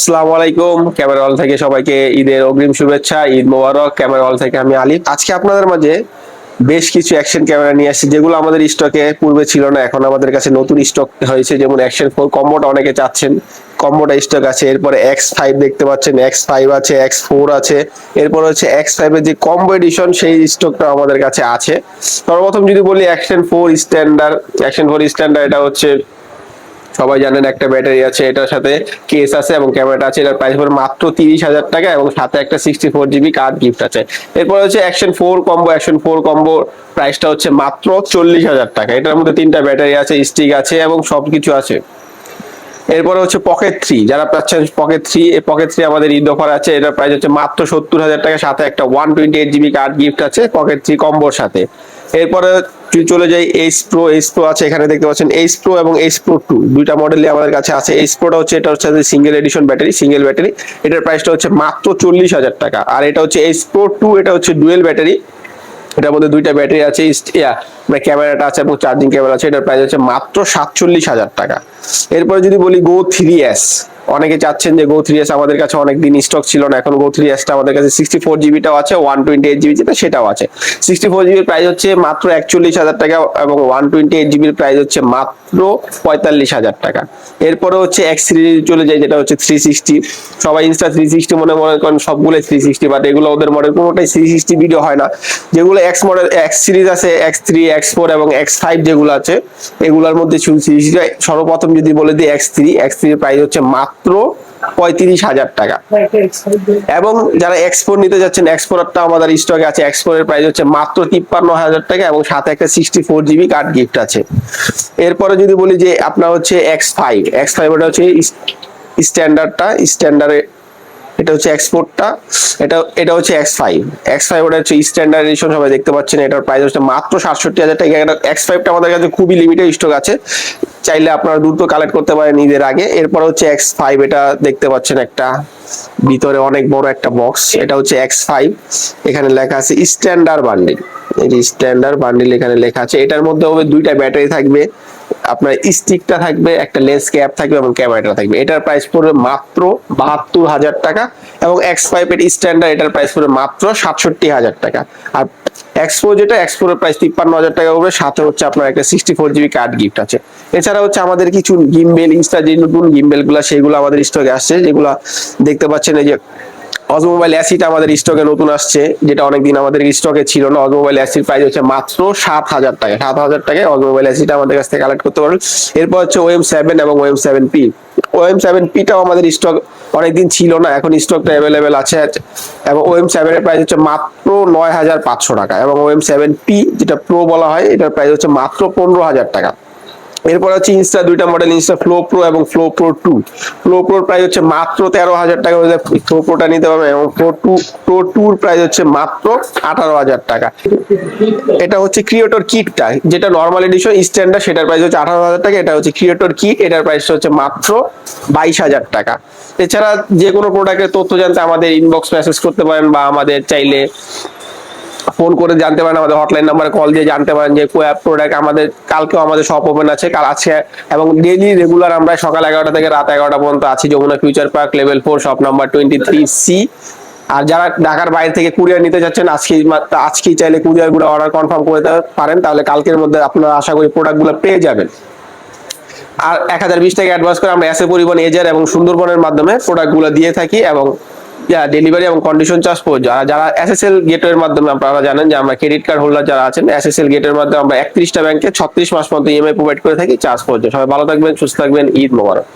আসসালামু আলাইকুম। ক্যামেরা হল থেকে সবাইকে ঈদের অগ্রিম শুভেচ্ছা, ঈদ মোবারক। ক্যামেরা হল থেকে আমি আলিফ। আজকে আপনাদের মাঝে বেশ কিছু অ্যাকশন ক্যামেরা নিয়ে আসছি, যেগুলো আমাদের স্টকে পূর্বে ছিল না, এখন আমাদের কাছে নতুন স্টক হয়েছে। যেমন অ্যাকশন ফোর কম্বোটা অনেকে চাচ্ছেন। কম্বোটা স্টক আছে, এরপরে এক্স ফাইভ দেখতে পাচ্ছেন এক্স ফাইভ আছে এক্স ফোর আছে, এরপর হচ্ছে এক্স ফাইভের যে কম্বো এডিশন সেই স্টকটা আমাদের কাছে আছে। সর্বপ্রথম যদি বলি action four standard action four standard এটা হচ্ছে সবাই জানেন একটা ব্যাটারি আছে, এটার সাথে কেস আছে এবং ক্যামেরাটা আছে। এটার প্রাইস পড়ে মাত্র তিরিশ হাজার টাকা এবং সাথে একটা sixty four GB card gift আছে। এরপর হচ্ছে action four combo action four combo প্রাইসটা হচ্ছে মাত্র চল্লিশ হাজার টাকা। এটার মধ্যে তিনটা ব্যাটারি আছে স্টিক আছে এবং সব কিছু আছে। এরপরে হচ্ছে পকেট থ্রি যারা পাচ্ছেন পকেট থ্রি এই পকেট থ্রি আমাদের ঈদ অফার আছে। এটার প্রাইস হচ্ছে মাত্র সত্তর হাজার টাকা, সাথে একটা one twenty eight GB card gift আছে পকেট থ্রি কম্বোর সাথে। এরপরে চলে যাই এইচ প্রো এইচ প্রো আছে, এখানে দেখতে পাচ্ছেন এইচ প্রো এবং এইচ প্রো টু দুইটা মডেলই আমাদের কাছে আছে। এইচ প্রোটা হচ্ছে, এটা হচ্ছে single edition battery single battery এটার প্রাইসটা হচ্ছে মাত্র চল্লিশ হাজার টাকা। আর এটা হচ্ছে এইচ প্রো টু এটা হচ্ছে ডুয়েল ব্যাটারি এটার মধ্যে দুইটা ব্যাটারি আছে ইয়া মানে ক্যামেরাটা আছে এবং চার্জিং ক্যামেরা আছে। এটার প্রাইস হচ্ছে মাত্র সাতচল্লিশ হাজার টাকা। এরপরে যদি বলি গো থ্রি এস অনেকে চাচ্ছেন যে গো থ্রি এস আমাদের কাছে অনেক দিন স্টক ছিল না, এখন গো থ্রি আমাদের কাছে সিক্সটি ফোর জিবিটাও আছে ওয়ান টোয়েন্টি এইট জিবি যেটা সেটাও আছে। সিক্সটি ফোর জিবির প্রাইস হচ্ছে মাত্র একচল্লিশ হাজার টাকা এবং ওয়ান টোয়েন্টি এইট জিবির প্রাইস হচ্ছে মাত্র পঁয়তাল্লিশ হাজার টাকা। এরপরে হচ্ছে এক্স সিরিজ চলে যায়, যেটা হচ্ছে থ্রি সিক্সটি সবাই ইনস্টা থ্রি সিক্সটি মনে মনে করেন সবগুলো থ্রি সিক্সটি বাট এগুলো ওদের মডেল কোনোটাই থ্রি সিক্সটি ভিডিও হয় না। যেগুলো এক্স মডেল এক্স সিরিজ আছে এক্স থ্রি এক্স ফোর এবং এক্স ফাইভ যেগুলো আছে, এগুলোর মধ্যে সর্বপ্রথম যদি বলে দিই এক্স থ্রি এক্স থ্রির প্রাইস হচ্ছে মাত্র পঁয়ত্রিশ হাজার টাকা। এবং যারা এক্সপোর নিতে যাচ্ছেন এক্সপোরারটা আমাদের স্টকে আছে। এক্সপোরের প্রাইস হচ্ছে মাত্র তিপ্পান্ন হাজার টাকা এবং সাথে একটা sixty four GB card gift আছে। এরপরে যদি বলি যে আপনার হচ্ছে এক্স ফাইভ এক্স ফাইভ ওটা হচ্ছে স্ট্যান্ডার্ডটা স্ট্যান্ডার্ডে এটা হচ্ছে এক্সপোর্টটা এটা এটা হচ্ছে এক্স ফাইভ এক্স ফাইভ ওটা হচ্ছে স্ট্যান্ডার্ড এডিশন সবাই দেখতে পাচ্ছেন। এটার প্রাইস হচ্ছে মাত্র সাতষট্টি হাজার টাকা। এটা এক্স ফাইভটা আমাদের কাছে খুবই লিমিটেড স্টক আছে। চাইলে আপনারা দ্রুত কালেক্ট করতে পারেন ঈদের আগে। এরপর হচ্ছে এক্স ফাইভ এটা দেখতে পাচ্ছেন একটা। ভিতরে অনেক বড় একটা বক্স এটা হচ্ছে এক্স ফাইভ এখানে লেখা আছে স্ট্যান্ডার্ড বান্ডিল এই যে স্ট্যান্ডার্ড বান্ডিল এখানে লেখা আছে। এটার মধ্যে হবে দুইটা ব্যাটারি থাকবে। আপনার স্টিকটা থাকবে, একটা লেন্স ক্যাপ থাকবে এবং ক্যামেরাটা থাকবে। এটার প্রাইস পড়বে মাত্র বাহাত্তর হাজার টাকা এবং এক্স ফাইভ এর স্ট্যান্ডার্ড এটার প্রাইস পড়বে মাত্র সাতষট্টি হাজার টাকা। আর এক্সপো যেটা এক্সপোর প্রাইস তিপ্পান্ন হাজার টাকা হবে, সাথে হচ্ছে আপনার একটা sixty four GB card gift আছে। এছাড়া হচ্ছে আমাদের কিছু গিমবেল ইনস্টা যে নতুন গিমবেলগুলা সেগুলো আমাদের স্টকে আসছে, যেগুলা দেখতে পাচ্ছেন এই যে অজমোবাইল অ্যাসিড আমাদের স্টকে নতুন আসছে, যেটা অনেকদিন আমাদের স্টকে ছিল না। অজমোবাইল অ্যাসিড প্রাইস হচ্ছে মাত্র সাত হাজার টাকা। সাত হাজার টাকায় অজমোবাইল অ্যাসিড আমাদের কাছ থেকে কালেক্ট করতে পারবেন। এরপর হচ্ছে ওএম সেভেন এবং OM seven P OM seven পিটাও আমাদের স্টক অনেকদিন ছিল না, এখন স্টকটা অ্যাভেলেবেল আছে। এবং ওএম সেভেন এর প্রাইস হচ্ছে মাত্র নয় হাজার পাঁচশো টাকা। এবং ওএম সেভেন পি যেটা প্রো বলা হয়, এটার প্রাইস হচ্ছে মাত্র পনেরো হাজার টাকা। এরপর হচ্ছে ইনস্টা দুইটা মডেল ইনস্টা ফ্লো প্রো এবং ফ্লো প্রো টু ফ্লো প্রোর প্রাইস হচ্ছে মাত্র তেরো হাজার টাকা ফ্লো প্রোটা নিতে পারবেন এবং প্রো টু প্রো টুর প্রাইস হচ্ছে মাত্র আঠারো হাজার টাকা। এটা হচ্ছে ক্রিয়েটর কিটটা যেটা নর্মাল এডিশন স্ট্যান্ডার্ড সেটার প্রাইস হচ্ছে আঠারো হাজার টাকা। এটা হচ্ছে ক্রিয়েটর কিট এটার প্রাইস হচ্ছে মাত্র বাইশ হাজার টাকা। এছাড়া যে কোনো প্রোডাক্টের তথ্য জানতে আমাদের ইনবক্স মেসেজ করতে পারেন বা আমাদের চাইলে ফোন করে জানতে পারেন, আমাদের হটলাইন নাম্বারে কল দিয়ে জানতে পারেন যে কোয়া প্রোডাক্ট আমাদের, কালকেও আমাদের শপ ওপেন আছে, কাল আছে, এবং ডেইলি রেগুলার আমরা সকাল এগারোটা থেকে রাত এগারোটা পর্যন্ত আছি, Jamuna future park level four shop number twenty three C আর যারা ঢাকার বাইরে থেকে কুরিয়ার নিতে যাচ্ছেন আজকেই মাত্র, আজকেই চাইলে কুরিয়ারগুলো অর্ডার কনফার্ম করে পারেন, তাহলে কালকের মধ্যে আপনারা আশা করি প্রোডাক্টগুলো পেয়ে যাবেন। আর এক হাজার বিশ টাকা অ্যাডভান্স করে আমরা এসে পরিবহন এজার এবং সুন্দরবনের মাধ্যমে প্রোডাক্টগুলো দিয়ে থাকি, এবং ডেলিভারি এবং কন্ডিশন চার্জ পড়ে যারা যারা এসএসএল গেটের মাধ্যমে আপনারা জানেন যে আমরা ক্রেডিট কার্ড হোল্ডার যারা আছেন এসএসএল গেটের মাধ্যমে আমরা একত্রিশটা ব্যাংকে ছত্রিশ মাস পর্যন্ত ইএমআই প্রোভাইড করে থাকি চার্জ পর্যন্ত সবাই ভালো থাকবেন, সুস্থ থাকবেন, ঈদ মোবারক।